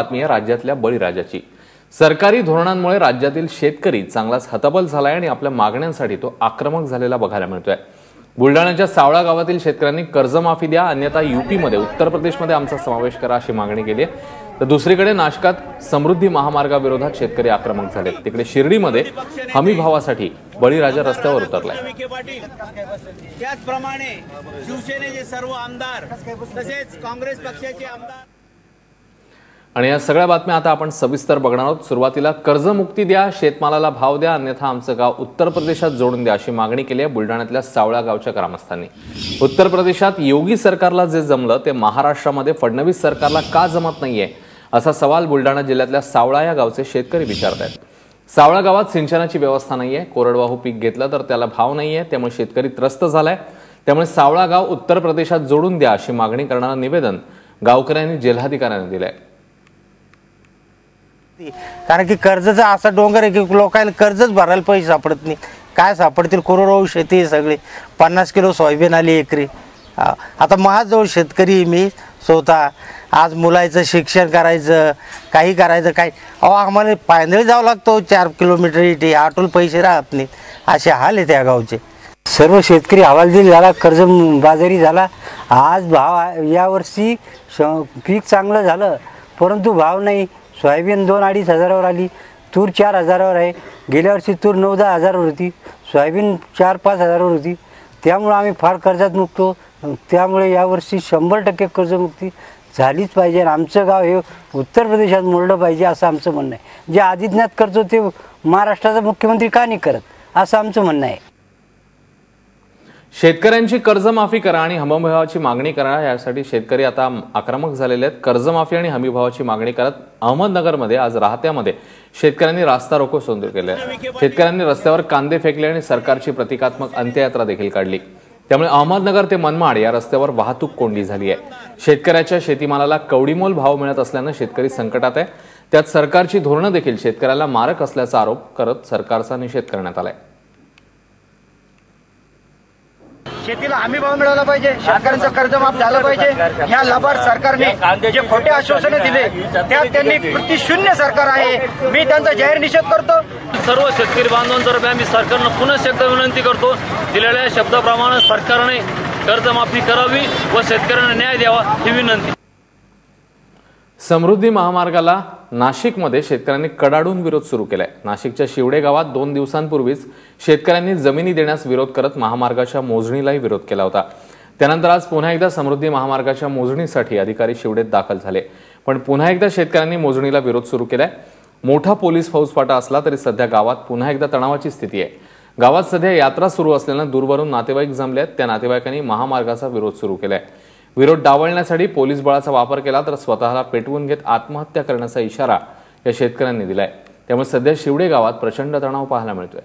बातमी आहे राज्यातल्या बळीराजाची. सरकारी धोरणांमुळे राज्यातील शेतकरी चांगलाच हतबल झालाय आणि आपल्या मागण्यांसाठी तो आक्रमक झालेला बघायला मिळतोय. बुलढाण्याच्या सावळा गावातील शेतकऱ्यांनी कर्जमाफी द्या अन्यथा युपीमध्ये उत्तर प्रदेशमध्ये आमचा समावेश करा अशी मागणी केली आहे. तर दुसरीकडे नाशकात समृद्धी महामार्गाविरोधात शेतकरी आक्रमक झाले तिकडे शिर्डीमध्ये हमी भावासाठी बळीराजा रस्त्यावर उतरलाय. त्याचप्रमाणे शिवसेनेचे सर्व आमदार तसेच काँग्रेस पक्षाचे आमदार आणि या सगळ्या बातम्या आता आपण सविस्तर बघणार आहोत. सुरुवातीला कर्जमुक्ती द्या शेतमालाला भाव द्या अन्यथा आमचं गाव उत्तर प्रदेशात जोडून द्या अशी मागणी केली आहे बुलढाण्यातल्या सावळा गावच्या ग्रामस्थांनी. उत्तर प्रदेशात योगी सरकारला जे जमलं ते महाराष्ट्रामध्ये फडणवीस सरकारला का जमत नाहीये असा सवाल बुलढाणा जिल्ह्यातल्या सावळा या गावचे शेतकरी विचारत आहेत. सावळा गावात सिंचनाची व्यवस्था नाहीये कोरडवाहू पीक घेतलं तर त्याला भाव नाहीये त्यामुळे शेतकरी त्रस्त झालाय. त्यामुळे सावळा गाव उत्तर प्रदेशात जोडून द्या अशी मागणी करणारं निवेदन गावकऱ्यांनी जिल्हाधिकाऱ्यांना कारण की कर्जचा असा डोंगर आहे की लोकांना कर्जच भरायला पैसे सापडत नाही. काय सापडतील? करोडो शेती आहे सगळी. पन्नास किलो सोयाबीन आली एकरी. आता माझजवळ शेतकरी आहे मी स्वतः. आज मुलाचं शिक्षण करायचं काही करायचं काय अहो आम्हाला पायंदळी जावं लागतो हो, चार किलोमीटर इथे. आटोल पैसे राहत नाहीत असे हाल आहे त्या गावचे. सर्व शेतकरी हवालदिल झाला कर्ज बाजारी झाला. आज भाव यावर्षी श पीक चांगलं झालं परंतु भाव नाही. सोयाबीन दोन अडीच हजारावर आली तूर चार हजारावर आहे. गेल्या वर्षी तूर नऊ दहा हजारावर होती सोयाबीन चार पाच हजारावर होती. त्यामुळं आम्ही फार कर्जात मुक्तो. त्यामुळे यावर्षी शंभर टक्के कर्जमुक्ती झालीच पाहिजे. आणि आमचं गाव हे उत्तर प्रदेशात मोडलं पाहिजे असं आमचं म्हणणं आहे. जे आदित्यनाथ करतो ते महाराष्ट्राचा मुख्यमंत्री का नाही करत? असं आमचं म्हणणं आहे. शेतकऱ्यांची कर्जमाफी करा आणि हमीभावाची मागणी करा यासाठी शेतकरी आता आक्रमक झालेले आहेत. कर्जमाफी आणि हमीभावाची मागणी करत अहमदनगरमध्ये आज राहत्यामध्ये शेतकऱ्यांनी रास्ता रोको सुरू केले. शेतकऱ्यांनी रस्त्यावर कांदे फेकले आणि सरकारची प्रतिकात्मक अंत्ययात्रा देखील काढली. त्यामुळे अहमदनगर ते मनमाड या रस्त्यावर वाहतूक कोंडी झाली आहे. शेतकऱ्याच्या शेतीमालाला कवडीमोल भाव मिळत असल्यानं शेतकरी संकटात आहे. त्यात सरकारची धोरणं देखील शेतकऱ्याला मारक असल्याचा आरोप करत सरकारचा निषेध करण्यात आलाय. शेतीला हमी भाव मिळाला पाहिजे. शेतकऱ्यांचं कर्ज माफ झालं पाहिजे. ह्या लबाड सरकारने जे खोटे आश्वासने दिले त्यात त्यांनी प्रतिशून्य सरकार आहे. मी त्यांचा जाहीर निषेध करतो. सर्व शेतकरी बांधवांतर्फे आम्ही सरकारनं पुन्हा एकदा विनंती करतो. दिलेल्या शब्दाप्रमाणे सरकारने कर्जमाफी करावी व शेतकऱ्यांना न्याय द्यावा ही विनंती. समृद्धी महामार्गाला नाशिकमध्ये शेतकऱ्यांनी कडाडून विरोध सुरू केलाय. नाशिकच्या शिवडे गावात दोन दिवसांपूर्वीच शेतकऱ्यांनी जमिनी देण्यास विरोध करत महामार्गाच्या मोजणीलाही विरोध केला होता. त्यानंतर आज पुन्हा एकदा समृद्धी महामार्गाच्या मोजणीसाठी अधिकारी शिवडेत दाखल झाले. पण पुन्हा एकदा शेतकऱ्यांनी मोजणीला विरोध सुरू केलाय. मोठा पोलीस फौजफाटा असला तरी सध्या गावात पुन्हा एकदा तणावाची स्थिती आहे. गावात सध्या यात्रा सुरू असल्यानं दूरवरून नातेवाईक जमले आहेत. त्या नातेवाईकांनी महामार्गाचा विरोध सुरू केलाय. विरोध डावलण्यासाठी पोलीस बळाचा वापर केला तर स्वतःला पेटवून घेत आत्महत्या करण्याचा इशारा या शेतकऱ्यांनी दिलाय. त्यामुळे सध्या शिवडे गावात प्रचंड तणाव पाहायला मिळतोय.